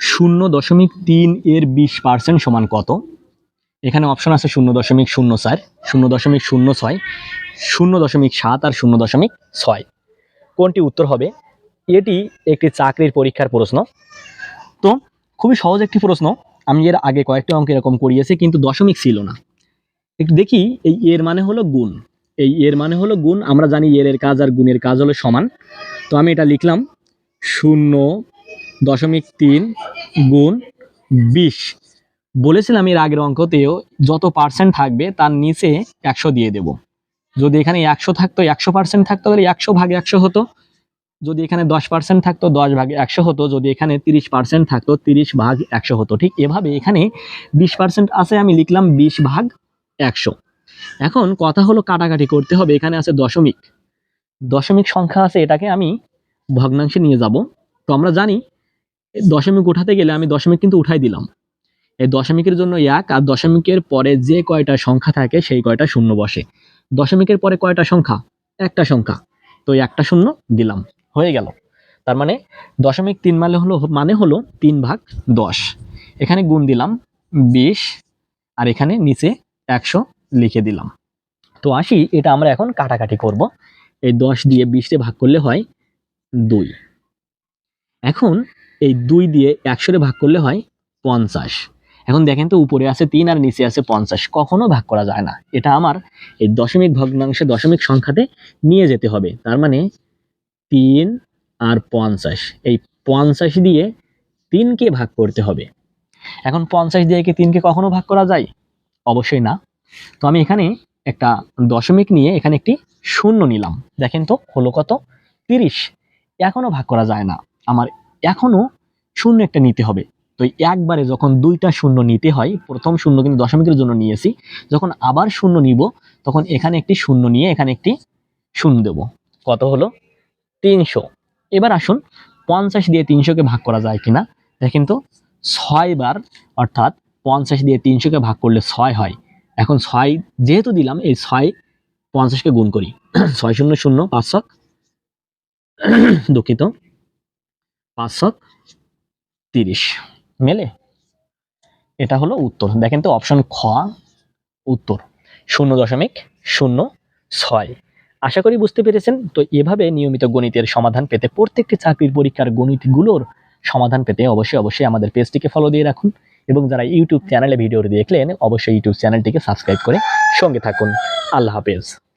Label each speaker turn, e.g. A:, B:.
A: শূন্য দশমিক তিন এর বিশ পার্সেন্ট সমান কত? এখানে অপশন আছে শূন্য দশমিক শূন্য চার, শূন্য দশমিক শূন্য ছয়, শূন্য দশমিক সাত আর শূন্য দশমিক ছয়। কোনটি উত্তর হবে? এটি একটি চাকরির পরীক্ষার প্রশ্ন। তো, খুবই সহজ একটি প্রশ্ন। আমি এর আগে কয়েকটি অঙ্ক এরকম করিয়েছি, কিন্তু দশমিক ছিল না। একটু দেখি, এই এর মানে হলো গুণ। এই এর মানে হলো গুণ, আমরা জানি এর এর কাজ আর গুণের কাজ হলো সমান। তো আমি এটা লিখলাম, শূন্য দশমিক তিন গুণ বিশ। বলেছিলাম এর আগের অঙ্কতেও যত পার্সেন্ট থাকবে তার নিচে একশো দিয়ে দেব। যদি এখানে একশো থাকতো, একশো পার্সেন্ট থাকতো, তাহলে একশো ভাগ একশো হতো। যদি এখানে দশ পার্সেন্ট থাকতো, দশ ভাগ একশো হতো। যদি এখানে তিরিশ পার্সেন্ট থাকতো, তিরিশ ভাগ একশো হতো। ঠিক এভাবে এখানে বিশ পার্সেন্ট আছে, আমি লিখলাম বিশ ভাগ একশো। এখন কথা হলো কাটাকাটি করতে হবে। এখানে আছে দশমিক। দশমিক সংখ্যা আছে, এটাকে আমি ভগ্নাংশে নিয়ে যাব। তো আমরা জানি দশমিক উঠাতে গেলে আমি দশমিক কিন্তু উঠাই দিলাম। এই দশমিকের জন্য এক আর দশমিকের পরে যে কয়টা সংখ্যা থাকে সেই কয়টা শূন্য বসে। দশমিকের পরে কয়টা সংখ্যা? একটা সংখ্যা। তো একটা শূন্য দিলাম। হয়ে গেল। তার মানে দশমিক তিন মানে হলো মানে হলো তিন ভাগ দশ। এখানে গুণ দিলাম বিশ আর এখানে নিচে একশো লিখে দিলাম। তো আসি, এটা আমরা এখন কাটাকাটি করব। এই দশ দিয়ে বিশে ভাগ করলে হয় দুই। এখন এই দুই দিয়ে একশোরে ভাগ করলে হয় পঞ্চাশ। এখন দেখেন তো উপরে আছে তিন আর নিচে আছে পঞ্চাশ। কখনো ভাগ করা যায় না। এটা আমার এই দশমিক ভগ্নাংশে দশমিক সংখ্যাতে নিয়ে যেতে হবে। তার মানে তিন আর পঞ্চাশ। এই পঞ্চাশ দিয়ে তিনকে ভাগ করতে হবে। এখন পঞ্চাশ দিয়ে কি তিনকে কখনো ভাগ করা যায়? অবশ্যই না। তো আমি এখানে একটা দশমিক নিয়ে এখানে একটি শূন্য নিলাম। দেখেন তো হলো কত? তিরিশ। এখনও ভাগ করা যায় না। আমার এখনও শূন্য একটা নিতে হবে। তো একবারে যখন দুইটা শূন্য নিতে হয়, প্রথম শূন্য কিন্তু দশমিকের জন্য নিয়েছি, যখন আবার শূন্য নিব, তখন এখানে একটি শূন্য নিয়ে এখানে একটি শূন্য দেব। কত হলো? তিনশো। এবার আসুন, পঞ্চাশ দিয়ে তিনশোকে ভাগ করা যায় কিনা। দেখেন তো, ছয় বার, অর্থাৎ পঞ্চাশ দিয়ে তিনশোকে ভাগ করলে ছয় হয়। এখন ছয় যেহেতু দিলাম, এই ছয় পঞ্চাশকে গুণ করি। ছয় শূন্য শূন্য পাঁচশো দুঃখিত। পাঁচশো তিরিশ। মেলে? এটা হলো উত্তর। দেখেন তো অপশন খ, উত্তর। শূন্য দশমিক শূন্য ছয়। আশা করি বুঝতে পেরেছেন। তো এভাবে নিয়মিত গণিতের সমাধান পেতে প্রত্যেকটি চাকরির পরীক্ষার গণিতগুলোর সমাধান পেতে অবশ্যই অবশ্যই আমাদের পেজটিকে ফলো দিয়ে রাখুন এবং যারা ইউটিউব চ্যানেলে ভিডিও দেখলেন, অবশ্যই ইউটিউব চ্যানেলটিকে সাবস্ক্রাইব করে সঙ্গে থাকুন। আল্লাহ হাফেজ।